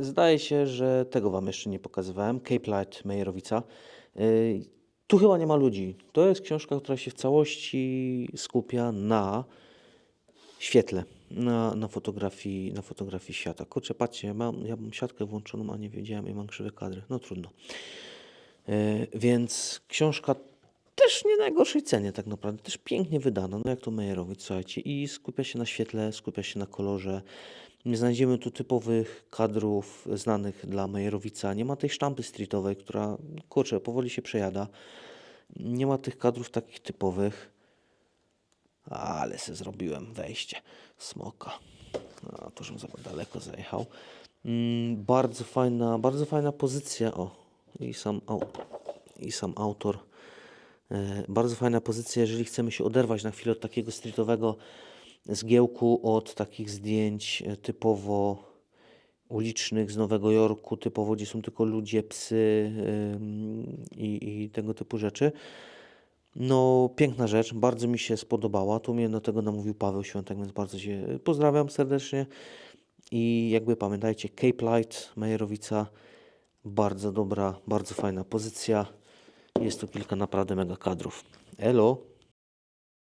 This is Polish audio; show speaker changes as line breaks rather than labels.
Zdaje się, że tego Wam jeszcze nie pokazywałem. Cape Light Mejerowica. Yy, Tu chyba nie ma ludzi. To jest książka, która się w całości skupia na świetle, na, na, fotografii, na fotografii świata. Kurczę, patrzcie, mam, ja mam siatkę włączoną, a nie wiedziałem i mam krzywe kadry. No trudno. Yy, Więc książka też nie najgorszej cenie tak naprawdę, też pięknie wydana, no jak to Mejerowicz, słuchajcie, i skupia się na świetle, skupia się na kolorze. Nie znajdziemy tu typowych kadrów znanych dla Mejerowica, nie ma tej sztampy streetowej, która, kurczę, powoli się przejada. Nie ma tych kadrów takich typowych, ale se zrobiłem wejście smoka. No, to żebym za daleko zajechał. Mm, bardzo fajna, bardzo fajna pozycja, o, i sam, au, i sam autor. E, Bardzo fajna pozycja, jeżeli chcemy się oderwać na chwilę od takiego streetowego zgiełku, od takich zdjęć e, typowo ulicznych z Nowego Jorku, typowo gdzie są tylko ludzie, psy i, i tego typu rzeczy. No, piękna rzecz, bardzo mi się spodobała. Tu mnie do tego namówił Paweł Świątek, więc bardzo Cię pozdrawiam serdecznie. I jakby pamiętajcie, Cape Light, Mejerowica, bardzo dobra, bardzo fajna pozycja. Jest tu kilka naprawdę mega kadrów. Elo!